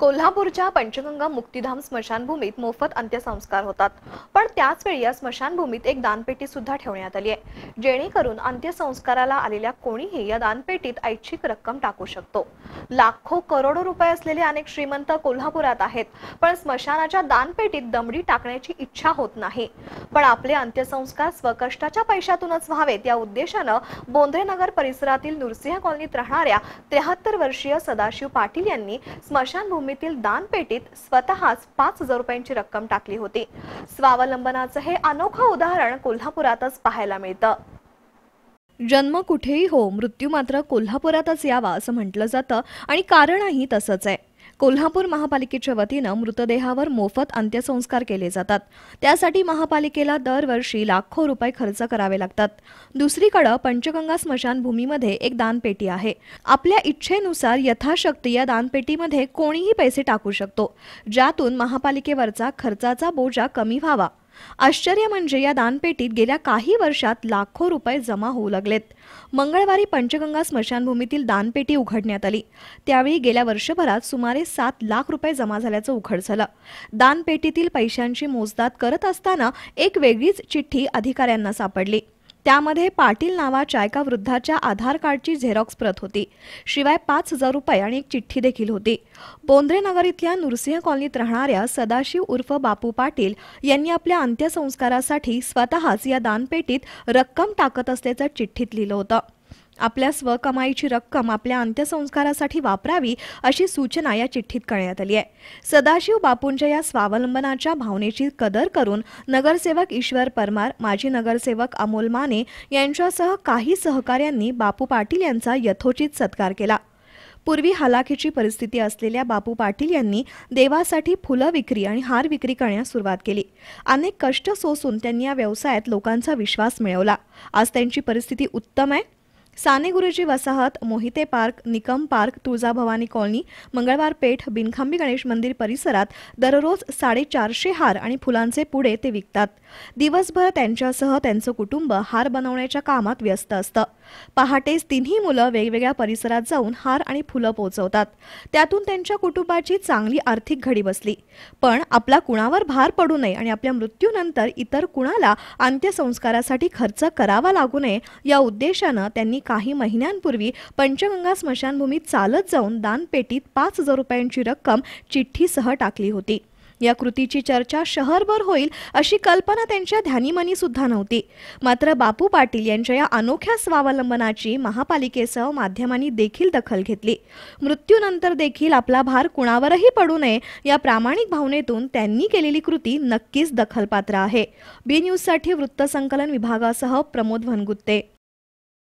कोल्हापूरच्या पंचगंगा मुक्तिधाम स्मशानभूमीत मोफत अंत्यसंस्कार होतात. पण त्याच वेळी या स्मशानभूमीत एक दानपेटी सुद्धा ठेवण्यात आली आहे. जेणेकरून अंत्यसंस्काराला आलेल्या कोणीही या दानपेटीत ऐच्छिक रक्कम टाकू शकतो. लाखो करोडो रुपये असलेले अनेक श्रीमंत कोल्हापुरात आहेत पण स्मशानाच्या दानपेटीत दमडी टाकण्याची इच्छा होत नाही. पण आपले अंत्यसंस्कार स्वकष्टाच्या पैशातूनच व्हावेत या उद्देशानं बोंद्रेनगर परिसरातील नुरसिंह कॉलनीत राहणाऱ्या त्र्याहत्तर वर्षीय सदाशिव पाटील यांनी भूमीतील दानपेटीत स्वतःच पाच हजार रुपयांची रक्कम टाकली होती. स्वावलंबनाचं हे अनोखं उदाहरण कोल्हापुरातच पाहायला मिळतं. जन्म कुठेही हो मृत्यू मात्र कोल्हापुरातच यावा असं म्हटलं जातं आणि कारणही तसंच आहे. कोल्हापूर महापालिकेच्या वतीनं मृतदेहावर मोफत अंत्यसंस्कार केले जातात. त्यासाठी महापालिकेला दरवर्षी लाखो रुपये खर्च करावे लागतात. दुसरीकडं पंचगंगा स्मशानभूमीमध्ये एक दानपेटी आहे. आपल्या इच्छेनुसार यथाशक्ती या दानपेटीमध्ये कोणीही पैसे टाकू शकतो. ज्यातून महापालिकेवरचा खर्चाचा बोजा कमी व्हावा. आश्चर्य म्हणजे या दानपेटीत गेल्या काही वर्षात लाखो रुपये जमा होऊ लागलेत. मंगळवारी पंचगंगा स्मशानभूमीतील दानपेटी उघडण्यात आली. त्यावेळी गेल्या वर्षभरात सुमारे सात लाख रुपये जमा झाल्याचं उघड झालं. दानपेटीतील पैशांची मोजदाद करत असताना एक वेगळीच चिठ्ठी अधिकाऱ्यांना सापडली. त्यामध्ये पाटील नावाच्या एका वृद्धाच्या आधार कार्डची झेरॉक्स प्रत होती. शिवाय पाच हजार रुपये आणि एक चिठ्ठी देखील होती. बोंद्रे नगर इथल्या नुरसिंह कॉलनीत राहणाऱ्या सदाशिव उर्फ बापू पाटील यांनी आपल्या अंत्यसंस्कारासाठी स्वतःच या दानपेटीत रक्कम टाकत असल्याचं चिठ्ठीत लिहिलं होतं. आपल्या स्वकमाईची रक्कम आपल्या अंत्यसंस्कारासाठी वापरावी अशी सूचना या चिठ्ठीत करण्यात आली आहे. सदाशिव बापूंच्या या स्वावलंबनाच्या भावनेची कदर करून नगरसेवक ईश्वर परमार माजी नगरसेवक अमोल माने यांच्यासह काही सहकाऱ्यांनी बापू पाटील यांचा यथोचित सत्कार केला. पूर्वी हलाखीची परिस्थिती असलेल्या बापू पाटील यांनी देवासाठी फुलं विक्री आणि हार विक्री करण्यास सुरुवात केली. अनेक कष्ट सोसून त्यांनी या व्यवसायात लोकांचा विश्वास मिळवला. आज त्यांची परिस्थिती उत्तम आहे. साने गुरुजी वसाहत Mohite park Nikam park Tuljabhavani colony Mangalwar Peth Binkhambi Ganesh मंदिर परिसरात दररोज साडेचारशे हार आणि फुलांचे पुढे ते विकतात. दिवसभर त्यांच्यासह त्यांचं कुटुंब हार बनवण्याच्या कामात व्यस्त असतं. पहाटेच तिन्ही मुलं वेगवेगळ्या परिसरात जाऊन हार आणि फुलं पोचवतात. त्यातून त्यांच्या कुटुंबाची चांगली आर्थिक घडी बसली. पण आपला कुणावर भार पडू नये आणि आपल्या मृत्यूनंतर इतर कुणाला अंत्यसंस्कारासाठी खर्च करावा लागू नये या उद्देशानं त्यांनी काही महिन्यांपूर्वी पंचगंगा स्मशानभूमीत चालत जाऊन दानपेटीत पाच हजार रुपयांची रक्कम चिठ्ठीसह टाकली होती. या कृतीची चर्चा शहरभर होईल अशी कल्पना त्यांच्या ध्यानीमनी सुद्धा नव्हती. मात्र बापू पाटील यांच्या या अनोख्या स्वावलंबनाची महापालिकेसह माध्यमांनी देखील दखल घेतली. मृत्यूनंतर देखील आपला भार कुणावरही पडू नये या प्रामाणिक भावनेतून त्यांनी केलेली कृती नक्कीच दखलपात्र आहे. बी न्यूजसाठी वृत्तसंकलन विभागासह प्रमोद वनगुत्ते.